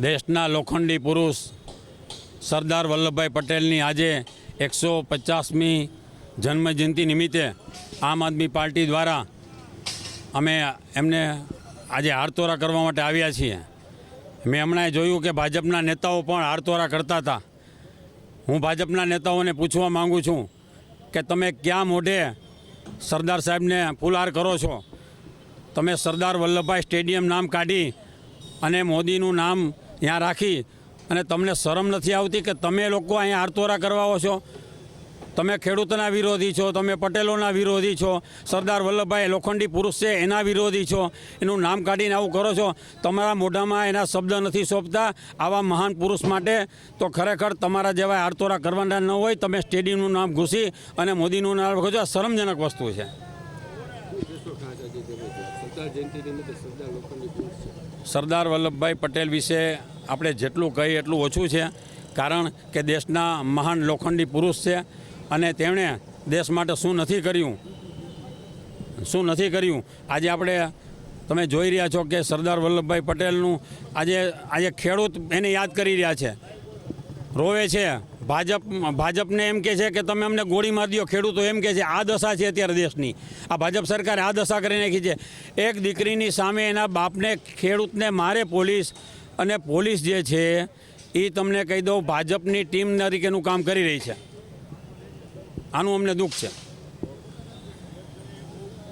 દેશના લોખંડી પુરુષ સરદાર વલ્લભભાઈ પટેલની આજે એકસો પચાસમી જન્મજયંતિ નિમિત્તે આમ આદમી પાર્ટી દ્વારા અમે એમને આજે હારતોરા કરવા માટે આવ્યા છીએ. મેં હમણાં જોયું કે ભાજપના નેતાઓ પણ હારતોરા કરતા હતા. હું ભાજપના નેતાઓને પૂછવા માંગુ છું કે તમે ક્યાં મોઢે સરદાર સાહેબને ફુલહાર કરો છો? તમે સરદાર વલ્લભભાઈ સ્ટેડિયમ નામ કાઢી અને મોદીનું નામ ત્યાં રાખી અને તમને શરમ નથી આવતી કે તમે લોકો અહીંયા આરતોરા કરવાઓ છો? તમે ખેડૂતના વિરોધી છો, તમે પટેલોના વિરોધી છો, સરદાર વલ્લભભાઈ લોખંડી પુરુષ છે, એના વિરોધી છો, એનું નામ કાઢીને આવું કરો છો? તમારા મોઢામાં એના શબ્દ નથી સોંપતા? આવા મહાન પુરુષ માટે તો ખરેખર તમારા જેવા આરતોરા કરવાના ન હોય, તમે સ્ટેડિયમનું નામ ઘૂસી અને મોદીનું નામ આ શરમજનક વસ્તુ છે. સરદાર વલ્લભભાઈ પટેલ વિશે આપણે જેટલું કહીએ એટલું ઓછું છે, કારણ કે દેશના મહાન લોખંડી પુરુષ છે અને તેમણે દેશ માટે શું નથી કર્યું? શું નથી કર્યું? આજે આપણે તમે જોઈ રહ્યા છો કે સરદાર વલ્લભભાઈ પટેલનું આજે આજે ખેડૂત એને યાદ કરી રહ્યા છે. રોવે છે. ભાજપ, ભાજપને એમ કહે છે કે તમે અમને ગોળી મારી દો ખેડૂતો એમ કહે છે, આ દશા છે અત્યારે દેશની. આ ભાજપ સરકારે આ દશા કરી નાખી છે. એક દીકરીની સામે એના બાપને, ખેડૂતને મારે પોલીસ અને પોલીસ જે છે એ તમને કહી દઉં, ભાજપની ટીમ તરીકેનું કામ કરી રહી છે. આનું અમને દુઃખ છે.